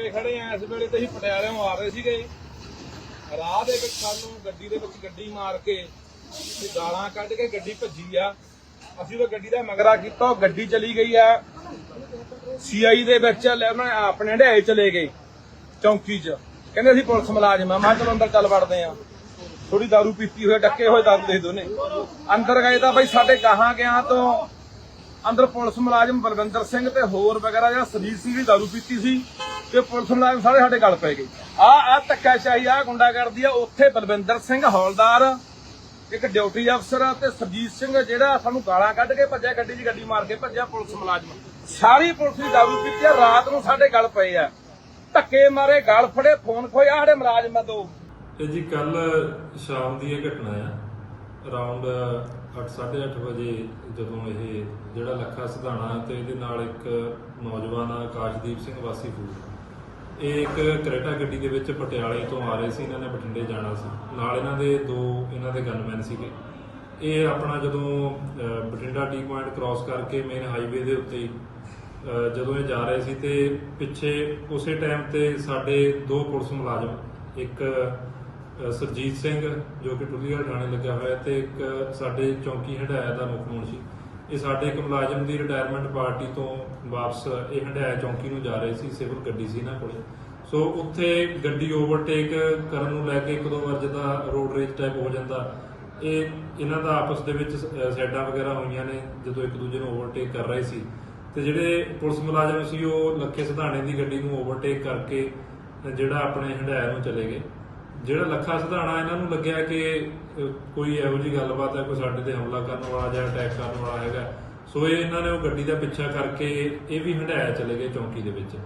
ਪਏ ਖੜੇ ਆ, ਇਸ ਵੇਲੇ ਤੇ ਅਸੀਂ ਪਟਿਆਲਿਓਂ ਆ ਰਹੇ ਸੀਗੇ। ਰਾਹ ਦੇ ਵਿੱਚ ਸਾਨੂੰ ਗੱਡੀ ਦੇ ਵਿੱਚ ਗੱਡੀ ਮਾਰ ਕੇ ਤੇ ਗਾਲਾਂ ਕੱਢ ਕੇ ਗੱਡੀ ਭੱਜੀ ਆ। ਅਸੀਂ ਉਹ ਗੱਡੀ ਦਾ ਮਗਰਾ ਕੀਤਾ, ਉਹ ਗੱਡੀ ਚਲੀ ਗਈ ਆ। ਸੀਆਈ ਦੇ ਵਿੱਚ ਉਹਨਾਂ ਆਪਣੇ ਹੰਡਾਏ ਚਲੇ ਗਏ, ਚੌਂਕੀ 'ਚ। ਕਹਿੰਦੇ ਅਸੀਂ ਪੁਲਿਸ ਮੁਲਾਜ਼ਮ ਆ, ਮੈਂ ਚਲੋ ਅੰਦਰ ਚੱਲ ਵੜਦੇ ਆ। ਥੋੜੀ दारू ਪੀਤੀ ਹੋਏ ਡੱਕੇ ਹੋਏ ਦਾਰੂ ਦੇ ਦੋਨੇ। ਅੰਦਰ ਗਏ ਤਾਂ ਬਈ ਸਾਡੇ ਗਾਹਾਂ ਗਿਆ ਤੋਂ ਅੰਦਰ ਪੁਲਿਸ ਮੁਲਾਜ਼ਮ ਬਲਵਿੰਦਰ ਸਿੰਘ ਤੇ ਹੋਰ ਵਗੈਰਾ ਜਿਹੜਾ ਸਰਜੀਤ ਸਿੰਘ ਦੀ ਦਾਰੂ ਪੀਤੀ ਸੀ ਤੇ ਪੁਲਿਸ ਮੁਲਾਜ਼ਮ ਸਾਰੇ ਸਾਡੇ ਗਲ ਪੈ ਗਏ। ਆ ਆ ਧੱਕਾਸ਼ਾਹੀ ਆ ਗੁੰਡਾਗਰਦੀ ਆ, ਉੱਥੇ ਬਲਵਿੰਦਰ ਸਿੰਘ ਹੌਲਦਾਰ, ਇੱਕ ਡਿਊਟੀ ਅਫਸਰ ਤੇ ਸਰਜੀਤ ਸਿੰਘ ਜਿਹੜਾ ਸਾਨੂੰ ਗਾਲਾਂ ਕੱਢ ਕੇ ਭੱਜਿਆ, ਗੱਡੀ 'ਚ ਗੱਡੀ ਮਾਰ ਕੇ ਭੱਜਿਆ ਪੁਲਿਸ ਮੁਲਾਜ਼ਮ। ਸਾਰੀ ਪੁਲਿਸ ਦੀ ਦਾਰੂ ਪੀਤੀ ਆ, ਰਾਤ ਨੂੰ ਸਾਡੇ ਗਲ ਪਏ ਆ। ਧੱਕੇ ਮਾਰੇ, ਗਲ ਫੜੇ, ਫੋਨ ਖੋਇਆ ਸਾਡੇ ਮੁਲਾਜ਼ਮ ਆ ਦੋ ਜੀ ਕੱਲ ਸ਼ਾਮ ਦੀ ਇਹ ਘਟਨਾ ਆ। Uh, ਅਰਾਊਂਡ 8:30 ਵਜੇ ਜਦੋਂ ਇਹ ਜਿਹੜਾ ਲੱਖਾ ਸਿਧਾਣਾ ਤੇ ਇਹਦੇ ਨਾਲ ਇੱਕ ਨੌਜਵਾਨ ਆ ਆਕਾਸ਼ਦੀਪ ਸਿੰਘ ਵਾਸੀ ਫੂਲ ਇਹ ਇੱਕ ਕਰੇਟਾ ਗੱਡੀ ਦੇ ਵਿੱਚ ਪਟਿਆਲੇ ਤੋਂ ਆ ਰਹੇ ਸੀ, ਇਹਨਾਂ ਨੇ ਬਠਿੰਡੇ ਜਾਣਾ ਸੀ। ਨਾਲ ਇਹਨਾਂ ਦੇ ਦੋ ਇਹਨਾਂ ਦੇ ਗਨਮੈਨ ਸੀਗੇ। ਇਹ ਆਪਣਾ ਜਦੋਂ ਬਠਿੰਡਾ ਟੀ ਪੁਆਇੰਟ ਕ੍ਰਾਸ ਕਰਕੇ ਮੇਨ ਹਾਈਵੇ ਦੇ ਉੱਤੇ ਜਦੋਂ ਇਹ ਜਾ ਰਹੇ ਸੀ ਤੇ ਪਿੱਛੇ ਉਸੇ ਟਾਈਮ ਤੇ ਸਾਡੇ ਦੋ ਪੁਲਿਸ ਮੁਲਾਜ਼ਮ, ਇੱਕ ਸਰਜੀਤ ਸਿੰਘ, ਜੋ ਕਿ ਟੁੱਲੀਵਾਲ ਥਾਣੇ ਲੱਗਿਆ ਹੋਇਆ ਤੇ ਇੱਕ ਸਾਡੇ ਚੌਂਕੀ ਹੰਡਾਇਆ ਦਾ ਮੁੱਖ ਮੁਨਸ਼ੀ ਇਹ ਸਾਡੇ ਇੱਕ ਮੁਲਾਜ਼ਮ ਦੀ ਰਿਟਾਇਰਮੈਂਟ ਪਾਰਟੀ ਤੋਂ ਵਾਪਸ ਇਹ ਹੰਡਾਇਆ ਚੌਂਕੀ ਨੂੰ ਜਾ ਰਹੇ ਸੀ, ਸਿਵਲ ਗੱਡੀ ਸੀ ਇਹਨਾਂ ਕੋਲੇ। ਸੋ ਉੱਥੇ ਗੱਡੀ ਓਵਰਟੇਕ ਕਰਨ ਨੂੰ ਲੈ ਕੇ ਇੱਕ ਦੋ ਵਾਰ ਜਿੱਦਾਂ ਰੋਡ ਰੇਜ ਟਾਈਪ ਹੋ ਜਾਂਦਾ, ਇਹ ਇਹਨਾਂ ਦਾ ਆਪਸ ਦੇ ਵਿੱਚ ਸੈਡਾਂ ਵਗੈਰਾ ਹੋਈਆਂ ਨੇ, ਜਦੋਂ ਇੱਕ ਦੂਜੇ ਨੂੰ ਓਵਰਟੇਕ ਕਰ ਰਹੇ ਸੀ। ਤੇ ਜਿਹੜੇ ਪੁਲਿਸ ਮੁਲਾਜ਼ਮ ਸੀ, ਉਹ ਲੱਖੇ ਸਿਧਾਣੇ ਦੀ ਗੱਡੀ ਨੂੰ ਓਵਰਟੇਕ ਕਰਕੇ ਜਿਹੜਾ ਆਪਣੇ ਹੰਡਾਇਆ ਨੂੰ ਚਲੇ ਗਏ। ਜਿਹੜਾ ਲੱਖਾ ਸਿਧਾਣਾ ਇਹਨਾਂ ਨੂੰ ਲੱਗਿਆ ਕਿ ਕੋਈ ਇਹੋ ਜੀ ਗੱਲਬਾਤ ਹੈ, ਕੋਈ ਸਾਡੇ ਤੇ ਹਮਲਾ ਕਰਨ ਵਾਲਾ ਜਾਂ ਅਟੈਕ ਕਰਨ ਵਾਲਾ ਹੈਗਾ, ਸੋ ਇਹ ਇਹਨਾਂ ਨੇ ਉਹ ਗੱਡੀ ਦਾ ਪਿੱਛਾ ਕਰਕੇ ਇਹ ਵੀ ਹੰਡਾਇਆ ਚਲੇ ਗਏ ਚੌਂਕੀ ਦੇ ਵਿੱਚ।